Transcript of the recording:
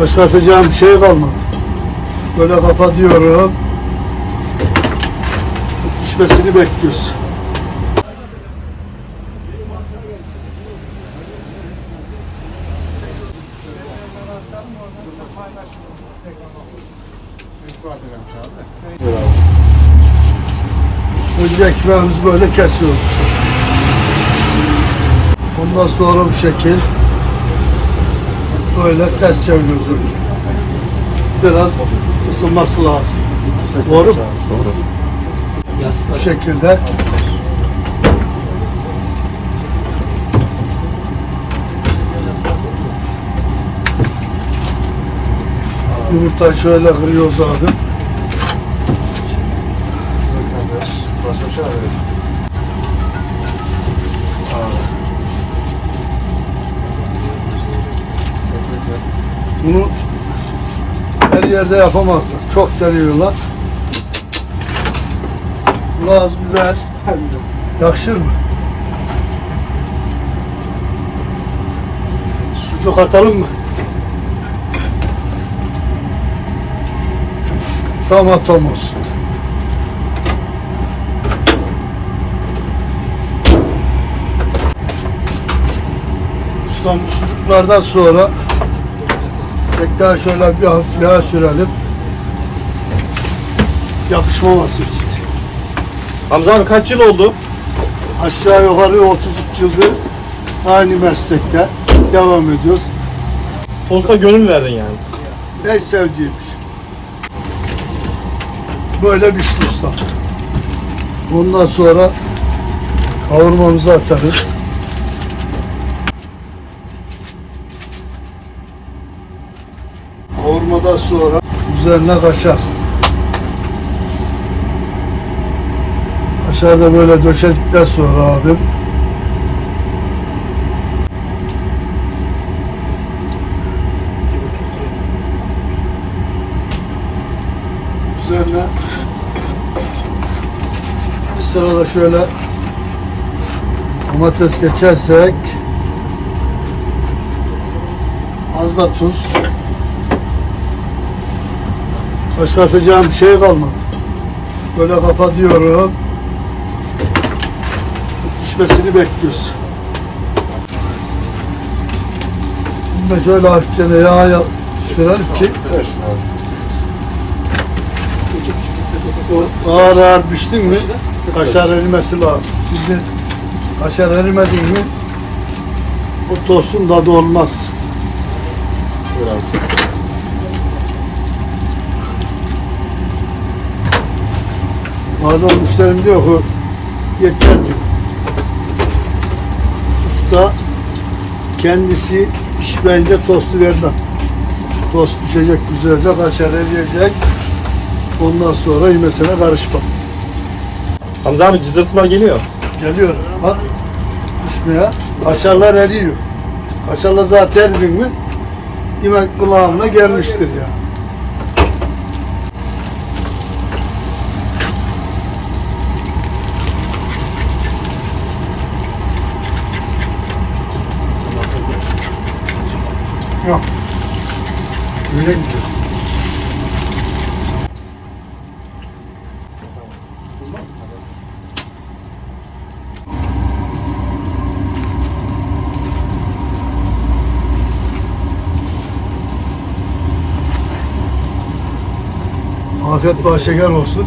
Başka atacağım şey kalmadı. Böyle kapatıyorum. Pişmesini bekliyoruz. Önce ekmeğimizi böyle kesiyoruz. Ondan sonra bu şekil böyle ters çeviriyoruz önce. Biraz ısınması lazım. Doğru mu? Doğru. Bu şekilde Yumurtayı şöyle kırıyoruz abi. Başka bir şey Bunu her yerde yapamazlar. Çok deniyorlar. Laz biber yakışır mı? Sucuk atalım mı? Tomatom olsun. Ustam bu sucuklardan sonra tekrar şöyle bir hafif yağ sürelim. Yapışmaması için. Hamza abi kaç yıl oldu? Aşağı yukarı 33 yıldır aynı meslekte devam ediyoruz. Tosta gönül verdin yani. En sevdiğim şey. Böyle pişti usta. Ondan sonra kavurmamızı atarız. Sonra üzerine kaşar. Kaşar da böyle döşedikten sonra abim üzerine bir sırada şöyle domates geçersek az da tuz başka atacağım bir şey kalmadı böyle kapatıyorum pişmesini bekliyoruz da şöyle hafifçe yağa sürelim ki o ağır ağır piştin mi kaşar erimesi lazım. Şimdi kaşar erimedin mi o tostun tadı olmaz. Biraz. Bazen müşterim diyor ki yeter diyor. Usta kendisi pişmeyince tostu vermem. Tost pişecek güzelce, kaşar eriyecek. Ondan sonra yemesine karışmam. Hamza abi cızırtılar geliyor. Geliyor. Bak pişmeye. Kaşarlar eriyor. Kaşarlar zaten eridin mi yemek kulağına gelmiştir ya. Yok. Öyle gidiyor. Afiyet bal şeker olsun.